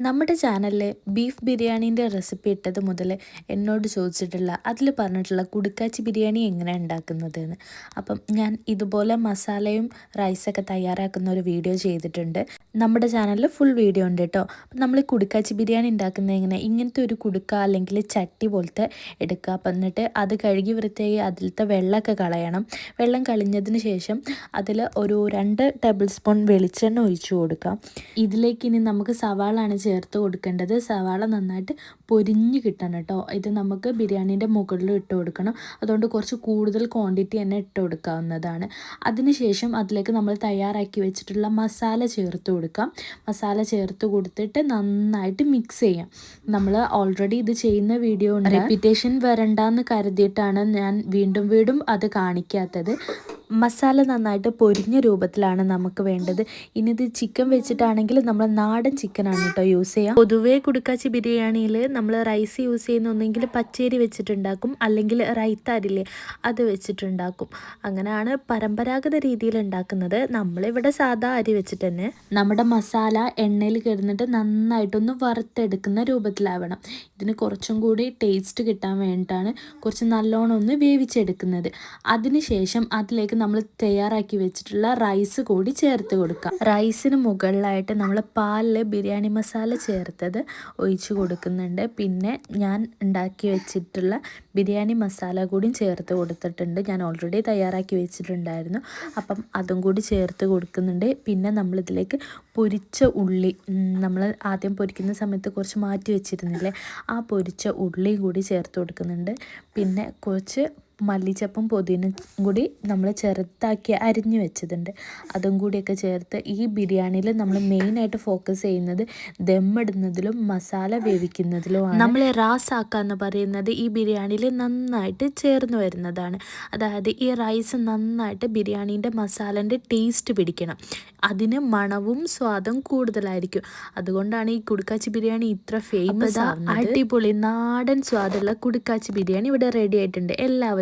നമ്മുടെ ചാനലിലെ beef ബിരിയാണീന്റെ recipe ഇട്ടത് മുതൽ എന്നോട് ചോദിച്ചിട്ടുള്ള അതിൽ പറഞ്ഞിട്ടുള്ള കുടുക്കാച്ചി ബിരിയാണി എങ്ങനെ ഉണ്ടാക്കുന്നതെന്ന്. അപ്പം ഞാൻ ഇതുപോലെ മസാലയും റൈസൊക്കെ തയ്യാറാക്കുന്ന ഒരു വീഡിയോ ചെയ്തിട്ടുണ്ട്. നമ്മുടെ ചാനലിൽ ഫുൾ വീഡിയോ ഉണ്ട് കേട്ടോ അപ്പം നമ്മൾ കുടുക്കാച്ചി ബിരിയാണി ഉണ്ടാക്കുന്നത് എങ്ങനെ? ഇങ്ങനത്തെ ഒരു കുടുക്ക അല്ലെങ്കിൽ ചട്ടി പോലത്തെ എടുക്കുക. അപ്പം എന്നിട്ട് അത് കഴുകി വൃത്തിയായി അതിലത്തെ വെള്ളമൊക്കെ കളയണം. വെള്ളം കളിഞ്ഞതിന് ശേഷം അതിൽ ഒരു രണ്ട് ടേബിൾ സ്പൂൺ വെളിച്ചെണ്ണ ഒഴിച്ചു കൊടുക്കാം ഇതിലേക്ക് ഇനി നമുക്ക് സവാളാണ് ചേർത്ത് കൊടുക്കേണ്ടത്. സവാള നന്നായിട്ട് പൊരിഞ്ഞ് കിട്ടണം കേട്ടോ ഇത് നമുക്ക് ബിരിയാണീന്റെ മുകളിൽ ഇട്ട് കൊടുക്കണം. അതുകൊണ്ട് കുറച്ച് കൂടുതൽ ക്വാണ്ടിറ്റി തന്നെ ഇട്ട് കൊടുക്കാവുന്നതാണ്. അതിനുശേഷം അതിലേക്ക് നമ്മൾ തയ്യാറാക്കി വെച്ചിട്ടുള്ള മസാല ചേർത്ത് കൊടുക്കാം. മസാല ചേർത്ത് കൊടുത്തിട്ട് നന്നായിട്ട് മിക്സ് ചെയ്യാം. നമ്മൾ ഓൾറെഡി ഇത് ചെയ്യുന്ന വീഡിയോ ഉണ്ട്. റെപ്പിറ്റേഷൻ വരണ്ടെന്ന് കരുതിയിട്ടാണ് ഞാൻ വീണ്ടും വീണ്ടും അത് കാണിക്കാത്തത്. മസാല നന്നായിട്ട് പൊരിഞ്ഞ രൂപത്തിലാണ് നമുക്ക് വേണ്ടത്. ഇനി ഇത് ചിക്കൻ വെച്ചിട്ടാണെങ്കിൽ നമ്മൾ നാടൻ ചിക്കനാണ് കേട്ടോ യൂസ് ചെയ്യാം. പൊതുവേ കുടുക്കാച്ചി ബിരിയാണിയിൽ നമ്മൾ റൈസ് യൂസ് ചെയ്യുന്ന ഒന്നെങ്കിൽ പച്ചരി വെച്ചിട്ടുണ്ടാക്കും അല്ലെങ്കിൽ റൈത്താരില്ലേ അത് വെച്ചിട്ടുണ്ടാക്കും. അങ്ങനെയാണ് പരമ്പരാഗത രീതിയിൽ ഉണ്ടാക്കുന്നത്. നമ്മളിവിടെ സാധാ അരി വെച്ചിട്ട് തന്നെ നമ്മുടെ മസാല എണ്ണയിൽ കിടന്നിട്ട് നന്നായിട്ടൊന്ന് വറുത്തെടുക്കുന്ന രൂപത്തിലാവണം. ഇതിന് കുറച്ചും കൂടി ടേസ്റ്റ് കിട്ടാൻ വേണ്ടിയിട്ടാണ് കുറച്ച് നല്ലോണം ഒന്ന് വേവിച്ചെടുക്കുന്നത്. അതിനുശേഷം അതിലേക്ക് നമ്മൾ തയ്യാറാക്കി വെച്ചിട്ടുള്ള റൈസ് കൂടി ചേർത്ത് കൊടുക്കാം. റൈസിന് മുകളിലായിട്ട് നമ്മൾ പാലിൽ ബിരിയാണി മസാല ചേർത്തത് ഒഴിച്ചു കൊടുക്കുന്നുണ്ട്. പിന്നെ ഞാൻ ഉണ്ടാക്കി വെച്ചിട്ടുള്ള ബിരിയാണി മസാല കൂടി ചേർത്ത് കൊടുത്തിട്ടുണ്ട്. ഞാൻ ഓൾറെഡി തയ്യാറാക്കി വെച്ചിട്ടുണ്ടായിരുന്നു. അപ്പം അതും കൂടി ചേർത്ത് കൊടുക്കുന്നുണ്ട്. പിന്നെ നമ്മളിതിലേക്ക് പൊരിച്ച ഉള്ളി നമ്മൾ ആദ്യം പൊരിക്കുന്ന സമയത്ത് കുറച്ച് മാറ്റി വെച്ചിരുന്നില്ലേ ആ പൊരിച്ച ഉള്ളി കൂടി ചേർത്ത് കൊടുക്കുന്നുണ്ട്. പിന്നെ കുറച്ച് മല്ലിച്ചപ്പും പൊതിനും കൂടി നമ്മൾ ചെറുതാക്കി അരിഞ്ഞു വെച്ചതുണ്ട്. അതും കൂടിയൊക്കെ ചേർത്ത് ഈ ബിരിയാണിയിൽ നമ്മൾ മെയിനായിട്ട് ഫോക്കസ് ചെയ്യുന്നത് ദമ്മിടുന്നതിലും മസാല വേവിക്കുന്നതിലുമാണ്. നമ്മൾ റാസാക്ക എന്ന് പറയുന്നത് ഈ ബിരിയാണിയിൽ നന്നായിട്ട് ചേർന്ന് വരുന്നതാണ്. അതായത് ഈ റൈസ് നന്നായിട്ട് ബിരിയാണീന്റെ മസാലന്റെ ടേസ്റ്റ് പിടിക്കണം. അതിന് മണവും സ്വാദും കൂടുതലായിരിക്കും. അതുകൊണ്ടാണ് ഈ കുടുക്കാച്ചി ബിരിയാണി ഇത്ര ഫേമസ് അടിപൊളി നാടൻ സ്വാദുള്ള കുടുക്കാച്ചി ബിരിയാണി ഇവിടെ റെഡി ആയിട്ടുണ്ട്.